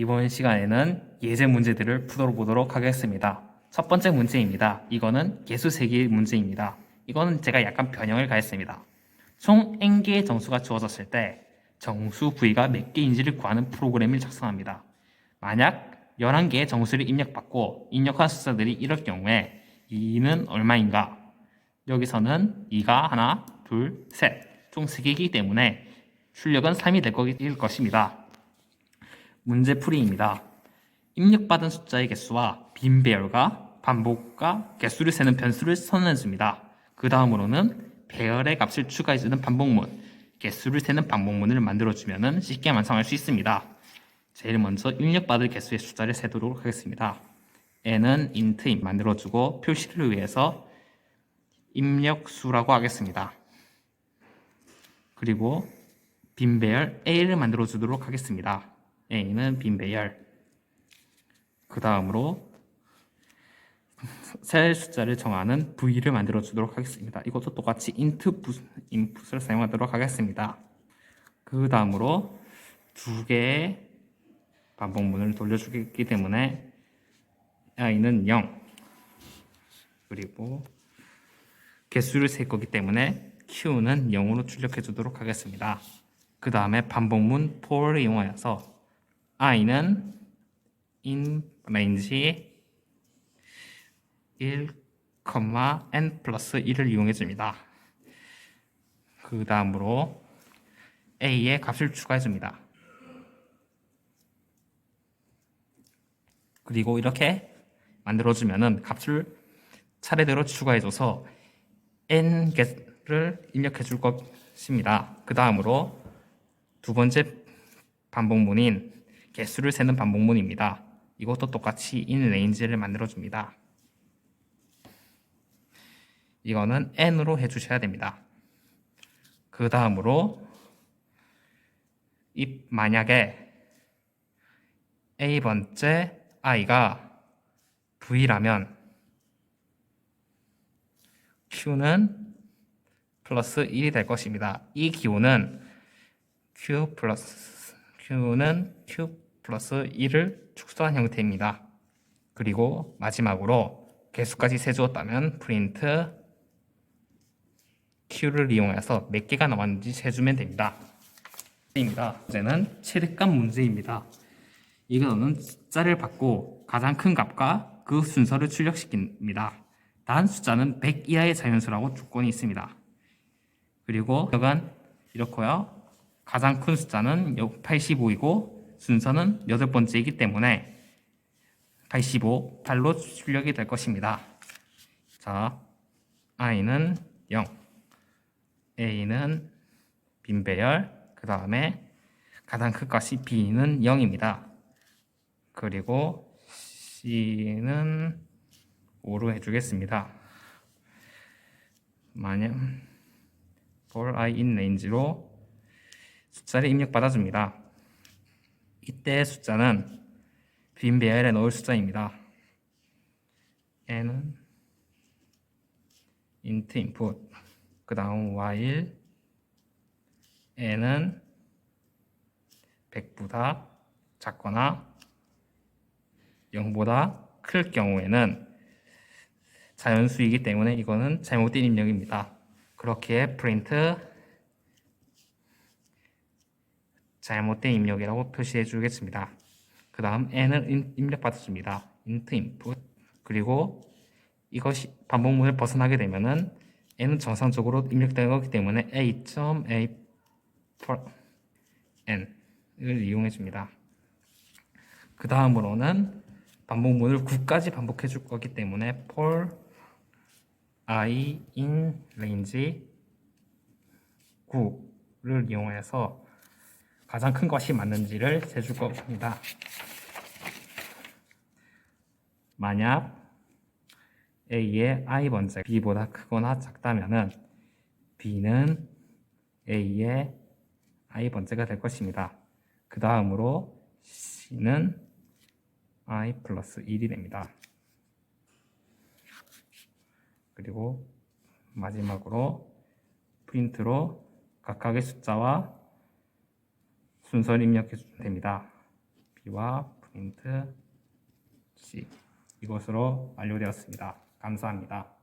이번 시간에는 예제 문제들을 풀어보도록 하겠습니다. 첫 번째 문제입니다. 이거는 개수 세기 문제입니다. 이거는 제가 약간 변형을 가했습니다. 총 n개의 정수가 주어졌을 때 정수 부위가 몇 개인지를 구하는 프로그램을 작성합니다. 만약 11개의 정수를 입력받고 입력한 숫자들이 이럴 경우에 2는 얼마인가? 여기서는 2가 하나, 둘, 셋, 총 3개이기 때문에 출력은 3이 될 거- 것입니다. 문제 풀이입니다. 입력받은 숫자의 개수와 빈 배열과 반복과 개수를 세는 변수를 선언해 줍니다. 그 다음으로는 배열의 값을 추가해주는 반복문, 개수를 세는 반복문을 만들어주면 쉽게 완성할 수 있습니다. 제일 먼저 입력받을 개수의 숫자를 세도록 하겠습니다. n은 int 만들어주고 표시를 위해서 입력수라고 하겠습니다. 그리고 빈 배열 a를 만들어 주도록 하겠습니다. A는 빈 배열. 그 다음으로 셀 숫자를 정하는 v를 만들어 주도록 하겠습니다. 이것도 똑같이 int 인풋을 사용하도록 하겠습니다. 그 다음으로 두 개의 반복문을 돌려주기 때문에 i는 0 그리고 개수를 셀 거기 때문에 q는 0으로 출력해 주도록 하겠습니다. 그 다음에 반복문 for를 이용하여서 i는 range 1, n 플러스 1을 이용해 줍니다. 그 다음으로 a의 값을 추가해 줍니다. 그리고 이렇게 만들어주면은 값을 차례대로 추가해줘서 n 개를 입력해 줄 것입니다. 그 다음으로 두 번째 반복문인 개수를 세는 반복문입니다. 이것도 똑같이 in range를 만들어 줍니다. 이거는 n으로 해주셔야 됩니다. 그 다음으로 이 만약에 a 번째 i가 v라면 q는 플러스 1이 될 것입니다. 이 기호는 q 플러스 q는 q 플러스 1을 축소한 형태입니다. 그리고 마지막으로 개수까지 세주었다면 프린트 q를 이용해서 몇 개가 나왔는지 세주면 됩니다. 입니다. 문제는 최대값 문제입니다. 이거는 숫자를 받고 가장 큰 값과 그 순서를 출력시킵니다. 단 숫자는 100 이하의 자연수라고 조건이 있습니다. 그리고 여간 이렇고요. 가장 큰 숫자는 85이고 순서는 여덟 번째이기 때문에 85, 8로 출력이 될 것입니다. 자, i는 0, a는 빈 배열, 그 다음에 가장 큰 값이 b는 0입니다. 그리고 c는 5로 해주겠습니다. 만약 for i in range로 숫자를 입력 받아줍니다. 이때 숫자는 빈 배열에 넣을 숫자입니다. n은 int input 그 다음 while n은 100보다 작거나 0보다 클 경우에는 자연수이기 때문에 이거는 잘못된 입력입니다. 그렇게 프린트 잘못된 입력이라고 표시해 주겠습니다. 그 다음 n을 입력받았습니다. int input 그리고 이것이 반복문을 벗어나게 되면은 n은 정상적으로 입력된 거기 때문에 a.a n을 이용해 줍니다. 그 다음으로는 반복문을 9까지 반복해 줄 거기 때문에 for i in range 9를 이용해서 가장 큰 것이 맞는지를 세줄 겁니다. 만약 A의 i 번째 B보다 크거나 작다면은 B는 A의 i 번째가 될 것입니다. 그 다음으로 C는 i 플러스 1이 됩니다. 그리고 마지막으로 프린트로 각각의 숫자와 순서를 입력해 주면 됩니다. 여기와 프린트 C 이것으로 완료되었습니다. 감사합니다.